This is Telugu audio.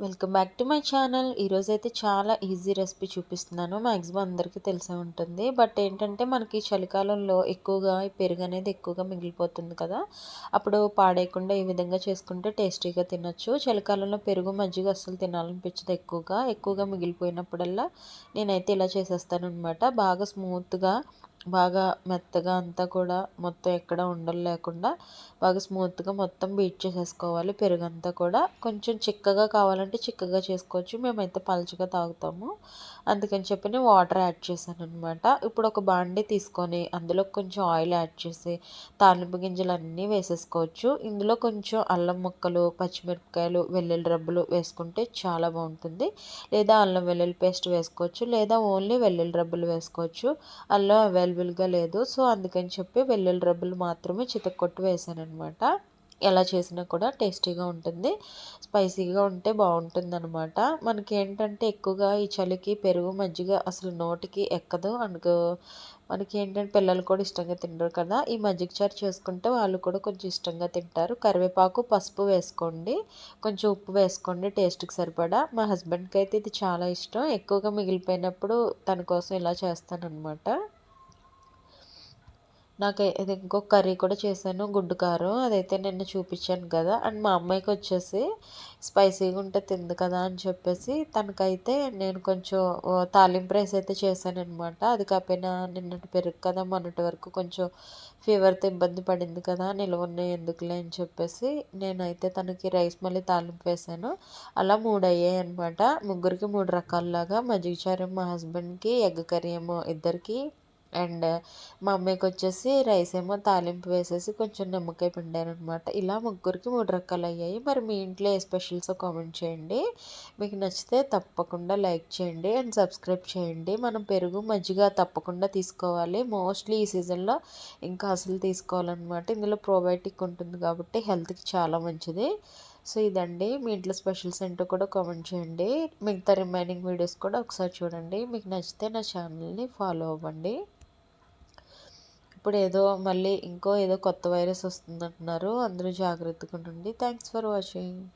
Welcome back to my channel. ఈరోజు అయితే చాలా ఈజీ రెసిపీ చూపిస్తున్నాను. మ్యాక్సిమం అందరికీ తెలిసే ఉంటుంది. బట్ ఏంటంటే మనకి చలికాలంలో ఎక్కువగా పెరుగు అనేది ఎక్కువగా మిగిలిపోతుంది కదా. అప్పుడు పాడేయకుండా ఈ విధంగా చేసుకుంటే టేస్టీగా తినొచ్చు. చలికాలంలో పెరుగు మజ్జిగ అస్సలు తినాలనిపించదు ఎక్కువగా. ఎక్కువగా మిగిలిపోయినప్పుడల్లా నేనైతే ఇలా చేసేస్తాను అనమాట బాగా స్మూత్గా బాగా మెత్తగా అంతా కూడా మొత్తం ఎక్కడ ఉండలు లేకుండా బాగా స్మూత్గా మొత్తం బీట్ చేసేసుకోవాలి. పెరుగంతా కూడా కొంచెం చిక్కగా కావాలంటే చిక్కగా చేసుకోవచ్చు. మేమైతే పలుచగా తాగుతాము. అందుకని చెప్పి నేను వాటర్ యాడ్ చేశాను అనమాట ఇప్పుడు ఒక బాండి తీసుకొని అందులో కొంచెం ఆయిల్ యాడ్ చేసి తాలింపు గింజలు అన్నీ వేసేసుకోవచ్చు. ఇందులో కొంచెం అల్లం ముక్కలు పచ్చిమిరపకాయలు వెల్లుల్లి రబ్బులు వేసుకుంటే చాలా బాగుంటుంది. లేదా అల్లం వెల్లుల్లి పేస్ట్ వేసుకోవచ్చు. లేదా ఓన్లీ వెల్లుల్లి రబ్బులు వేసుకోవచ్చు. అల్లం అవైలబుల్గా లేదు. సో అందుకని చెప్పి వెల్లుల్లి రబ్బులు మాత్రమే చితక్కొట్టు వేసానమాట ఎలా చేసినా కూడా టేస్టీగా ఉంటుంది. స్పైసీగా ఉంటే బాగుంటుందన్నమాట. మనకి ఏంటంటే ఎక్కువగా ఈ చలికి పెరుగు మజ్జిగ అసలు నోటికి ఎక్కదు. అందుకు మనకి ఏంటంటే పిల్లలు కూడా ఇష్టంగా తింటారు కదా. ఈ మజ్జిగ చారు చేసుకుంటే వాళ్ళు కూడా కొంచెం ఇష్టంగా తింటారు. కరివేపాకు పసుపు వేసుకోండి. కొంచెం ఉప్పు వేసుకోండి టేస్ట్కి సరిపడా. మా హస్బెండ్కి అయితే ఇది చాలా ఇష్టం. ఎక్కువగా మిగిలిపోయినప్పుడు తన కోసం ఇలా చేస్తానన్నమాట. నాకు ఇది ఇంకొక కర్రీ కూడా చేశాను గుడ్డు కారం. అదైతే నిన్న చూపించాను కదా. అండ్ మా అమ్మాయికి వచ్చేసి స్పైసీగా ఉంటే తింది కదా అని చెప్పేసి తనకైతే నేను కొంచెం తాలింపు రైస్ అయితే చేశాను అనమాట అది కాకపోయినా నిన్నటి పెరుగు కదా మొన్నటి వరకు కొంచెం ఫీవర్తో ఇబ్బంది పడింది కదా నిల్వ ఎందుకులే అని చెప్పేసి నేనైతే తనకి రైస్ మళ్ళీ తాలింపు వేసాను అలా మూడు అయ్యాయి అనమాట ముగ్గురికి మూడు రకాలలాగా. మజ్జిగ చారు మా హస్బెండ్కి ఎగ్ కర్రీ ఏమో ఇద్దరికి అండ్ మా అమ్మాయికి వచ్చేసి రైస్ ఏమో తాలింపు వేసేసి కొంచెం నిమ్మకాయ పిండాను అనమాట ఇలా ముగ్గురికి మూడు రకాలు అయ్యాయి మరి మీ ఇంట్లో ఏ స్పెషల్స్ కామెంట్ చేయండి. మీకు నచ్చితే తప్పకుండా లైక్ చేయండి అండ్ సబ్స్క్రైబ్ చేయండి. మనం పెరుగు మజ్జిగ తప్పకుండా తీసుకోవాలి. మోస్ట్లీ ఈ సీజన్లో ఇంకా అసలు తీసుకోవాలన్నమాట. ఇందులో ప్రోబయోటిక్ ఉంటుంది కాబట్టి హెల్త్కి చాలా మంచిది. సో ఇదండి. మీ ఇంట్లో స్పెషల్స్ ఏంటో కూడా కామెంట్ చేయండి. మిగతా రిమైనింగ్ వీడియోస్ కూడా ఒకసారి చూడండి. మీకు నచ్చితే నా ఛానల్ని ఫాలో అవ్వండి. ఇప్పుడు ఏదో మళ్ళీ ఇంకో ఏదో కొత్త వైరస్ వస్తుందంటున్నారు. అందరూ జాగ్రత్తగా ఉండండి. Thanks for watching